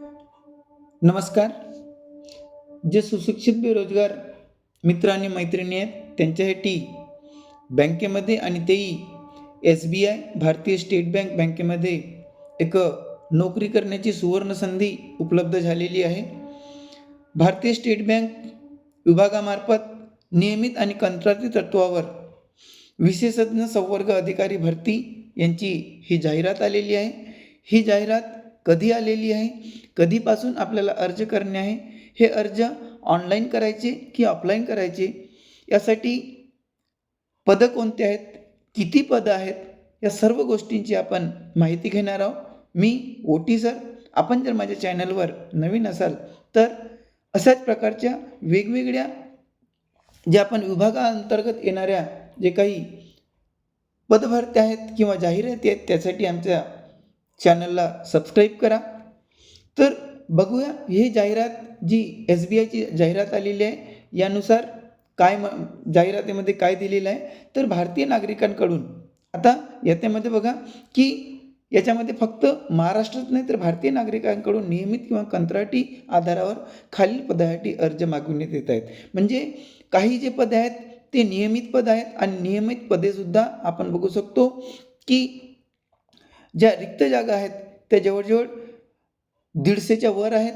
नमस्कार. जे सुशिक्षित बेरोजगार मित्र आणि मैत्रिणी आहेत त्यांच्यासाठी बँकेमध्ये आणि तेही S B I Bharatiya state bank बँकेमध्ये एक नोकरी करण्याची सुवर्ण संधी उपलब्ध झालेली आहे. भारतीय स्टेट बँक विभागामार्फत नियमित आणि कंत्राटी तत्वावर विशेषज्ञ संवर्ग अधिकारी भरती यांची ही जाहिरात आलेली आहे. ही जाहिरात कधी आलेली आहे? कधीपासून आपल्याला अर्ज करणे आहे? हे अर्ज ऑनलाईन करायचे की ऑफलाईन करायचे? यासाठी पदं कोणते आहेत? किती पदं आहेत? या सर्व गोष्टींची आपण माहिती घेणार आहोत. मी ओ टी सर आपण जर माझ्या चॅनलवर नवीन असाल तर अशाच प्रकारच्या वेगवेगळ्या ज्या आपण विभागाअंतर्गत येणाऱ्या जे काही पदभरत्या आहेत किंवा जाहिराती आहेत त्यासाठी आमच्या चॅनलला सबस्क्राईब करा. तर बघूया ही जाहिरात जी एस बी आयची जाहिरात आलेली आहे यानुसार काय म जाहिरातीमध्ये काय दिलेलं आहे तर भारतीय नागरिकांकडून. आता याच्यामध्ये बघा की याच्यामध्ये फक्त महाराष्ट्रात नाही तर भारतीय नागरिकांकडून नियमित किंवा कंत्राटी आधारावर खालील पदासाठी अर्ज मागविण्यात येत आहेत. म्हणजे काही जे पदे आहेत ते नियमित पद आहेत आणि नियमित पदेसुद्धा आपण बघू शकतो की ज्या रिक्त जागा आहेत त्या जवळजवळ दीडशेच्या वर आहेत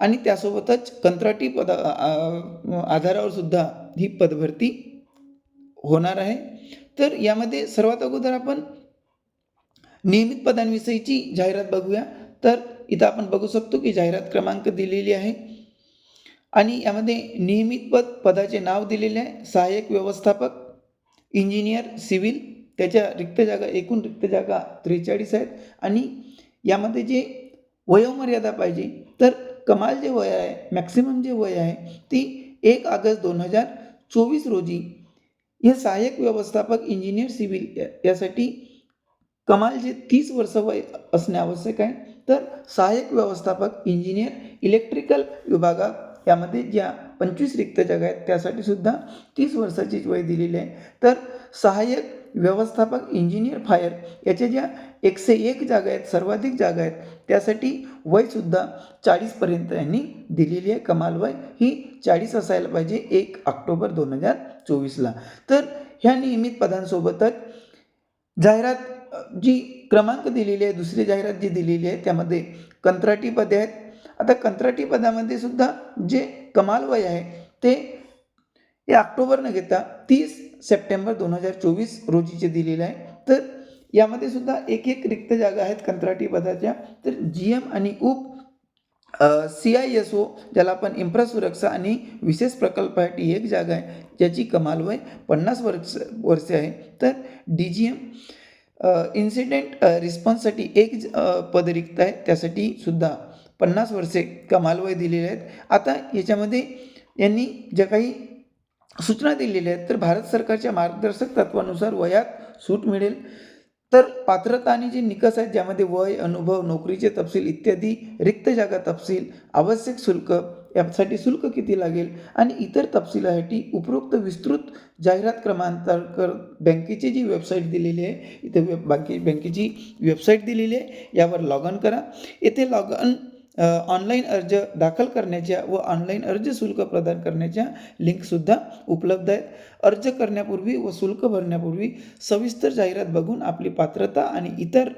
आणि त्यासोबतच कंत्राटी पद आधारावर सुद्धा ही पदभरती होणार आहे. तर यामध्ये सर्वात अगोदर आपण नियमित पदांविषयीची जाहिरात बघूया. तर इथं आपण बघू शकतो की जाहिरात क्रमांक दिलेली आहे आणि यामध्ये नियमित पद पदाचे नाव दिलेले आहे. सहाय्यक व्यवस्थापक इंजिनियर सिव्हिल त्याच्या रिक्त जागा एकूण रिक्त जागा त्रेचाळीस आहेत. आणि यामध्ये जे वयोमर्यादा पाहिजे तर कमाल जे वय आहे मॅक्सिमम जे वय आहे ती एक ऑगस्ट दोन हजार चोवीस रोजी हे सहाय्यक व्यवस्थापक इंजिनियर सिव्हिल यासाठी कमाल जे तीस वर्ष वय असणे आवश्यक आहे. तर सहाय्यक व्यवस्थापक इंजिनियर इलेक्ट्रिकल विभागात यामध्ये ज्या पंचवीस रिक्त जागा आहेत त्यासाठी सुद्धा तीस वर्षाचीच वय दिलेली आहे. तर सहाय्यक व्यवस्थापक इंजिनियर फायर याच्या ज्या एकशे एक जागा आहेत सर्वाधिक जागा आहेत त्यासाठी वयसुद्धा चाळीसपर्यंत यांनी दिलेली आहे. कमाल वय ही चाळीस असायला पाहिजे एक ऑक्टोबर दोन हजार चोवीसला. तर ह्या नियमित पदांसोबतच जाहिरात जी क्रमांक दिलेली आहे दुसरी जाहिरात जी दिलेली आहे त्यामध्ये कंत्राटी पदे आहेत. आता कंत्राटी पदामध्ये सुद्धा जे कमाल वय आहे ते हे ऑक्टोबर न घेता तीस सप्टेंबर दोन हजार चोवीस रोजीचे दिलेले आहे. तर यामध्ये सुद्धा एक एक रिक्त जागा आहेत कंत्राटी पदाच्या. तर जी एम आणि उप सी आय एस ओ ज्याला आपण इन्फ्रासुरक्षा आणि विशेष प्रकल्पासाठी एक जागा आहे ज्याची कमाल वय पन्नास वर्ष वर्षे आहे. तर डी जी एम इन्सिडेंट रिस्पॉन्ससाठी एक ज- पद रिक्त आहे. त्यासाठी सुद्धा पन्नास वर्षे कमाल वय दिलेले आहेत. आता याच्यामध्ये यांनी ज्या काही सूचना दिलेल्या आहेत तर भारत सरकारच्या मार्गदर्शक तत्वानुसार वयात सूट मिळेल. तर पात्रता आणि जे निकष आहेत ज्यामध्ये वय अनुभव नोकरीचे तपशील इत्यादी रिक्त जागा तपशील आवश्यक शुल्क यासाठी शुल्क किती लागेल आणि इतर तपशिलासाठी उपरोक्त विस्तृत जाहिरात क्रमांतर बँकेची जी वेबसाईट दिलेली आहे इथे वेब बँके बँकेची वेबसाईट दिलेली आहे यावर लॉग इन करा. येथे लॉग इन ऑनलाईन अर्ज दाखल करण्याच्या व ऑनलाईन अर्ज शुल्क प्रदान करण्याच्या लिंकसुद्धा उपलब्ध आहेत. अर्ज करण्यापूर्वी व शुल्क भरण्यापूर्वी सविस्तर जाहिरात बघून आपली पात्रता आणि इतर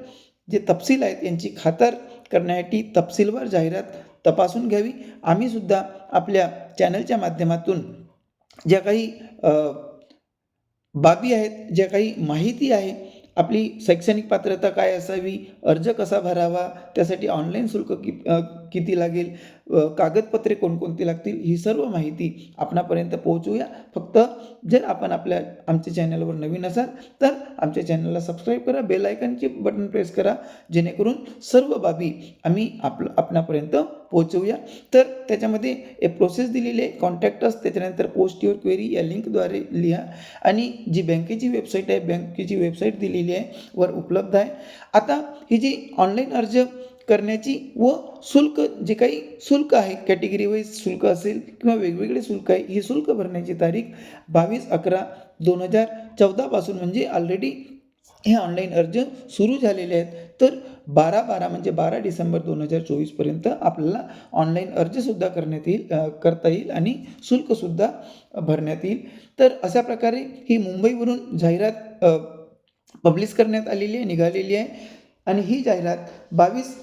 जे तपशील आहेत यांची खातर करण्यासाठी तपशीलवार जाहिरात तपासून घ्यावी. आम्हीसुद्धा आपल्या चॅनलच्या माध्यमातून ज्या काही बाबी आहेत ज्या काही माहिती आहे आपली शैक्षणिक पात्रता काय असावी? अर्ज कसा भरावा? त्यासाठी ऑनलाईन शुल्क कि किती लागेल? कागदपत्रे कोणकोणती लागतील? ही सर्व माहिती आपणापर्यंत पोहोचूया. फक्त जर आपण आपल्या आमच्या चॅनलवर नवीन असाल तर आमच्या चॅनलला सबस्क्राईब करा बेल आयकनचे बटन प्रेस करा जेणेकरून सर्व बाबी आम्ही आपलं आपणापर्यंत पोहोचवूया तर त्याच्यामध्ये एक प्रोसेस दिलेली आहे. कॉन्टॅक्ट अस त्याच्यानंतर पोस्ट युअर क्वेरी या लिंकद्वारे लिहा. आणि जी बँकेची वेबसाईट आहे बँकेची वेबसाईट दिलेली आहे वर उपलब्ध आहे. आता ही जी ऑनलाईन अर्ज करण्याची व शुल्क जे काही शुल्क आहे कॅटेगरी वाईज शुल्क असेल किंवा वेगवेगळे शुल्क आहे ही शुल्क भरण्याची तारीख बावीस अकरा दोन हजार चौदापासून म्हणजे ऑलरेडी हे ऑनलाईन अर्ज सुरू झालेले आहेत. तर बारा बारा म्हणजे बारा डिसेंबर दोन हजार चोवीसपर्यंत आपल्याला ऑनलाईन अर्जसुद्धा करण्यात येईल करता येईल आणि शुल्कसुद्धा भरण्यात येईल. तर अशा प्रकारे ही मुंबईवरून जाहिरात पब्लिश करण्यात आलेली आहे निघालेली आहे. आणि ही जाहिरात बावीस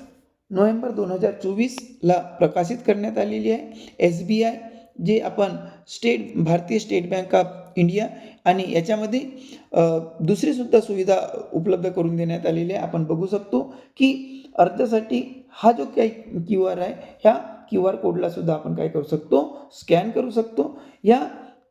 नोव्हेंबर दोन हजार चोवीसला प्रकाशित करण्यात आलेली आहे. एस बी आय जे आपण स्टेट भारतीय स्टेट बँक ऑफ इंडिया आणि याच्यामध्ये दुसरीसुद्धा सुविधा उपलब्ध करून देण्यात आलेली आहे. आपण बघू शकतो की अर्जासाठी हा जो काही क्यू आर आहे ह्या क्यू आर कोडला सुद्धा आपण काय करू शकतो? स्कॅन करू शकतो. या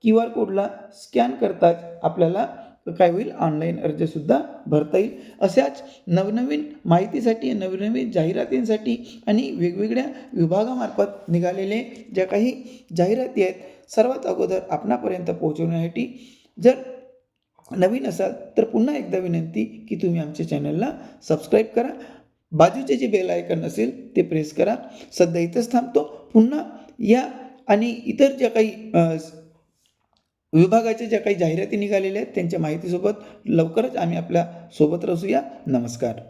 क्यू आर कोडला स्कॅन करताच आपल्याला काय होईल? ऑनलाईन अर्जसुद्धा भरता येईल. अशाच नवनवीन माहितीसाठी नवनवीन जाहिरातींसाठी आणि वेगवेगळ्या विभागामार्फत निघालेले ज्या काही जाहिराती आहेत सर्वात अगोदर आपणापर्यंत पोहोचवण्यासाठी जर नवीन असाल तर पुन्हा एकदा विनंती की तुम्ही आमच्या चॅनलला सबस्क्राईब करा. बाजूचे जे बेल आयकन असेल ते प्रेस करा. सध्या इथंच थांबतो. पुन्हा या आणि इतर ज्या काही विभागाच्या ज्या काही जाहिराती निघालेल्या आहेत त्यांच्या माहितीसोबत लवकरच आम्ही आपल्यासोबत रसूया. नमस्कार.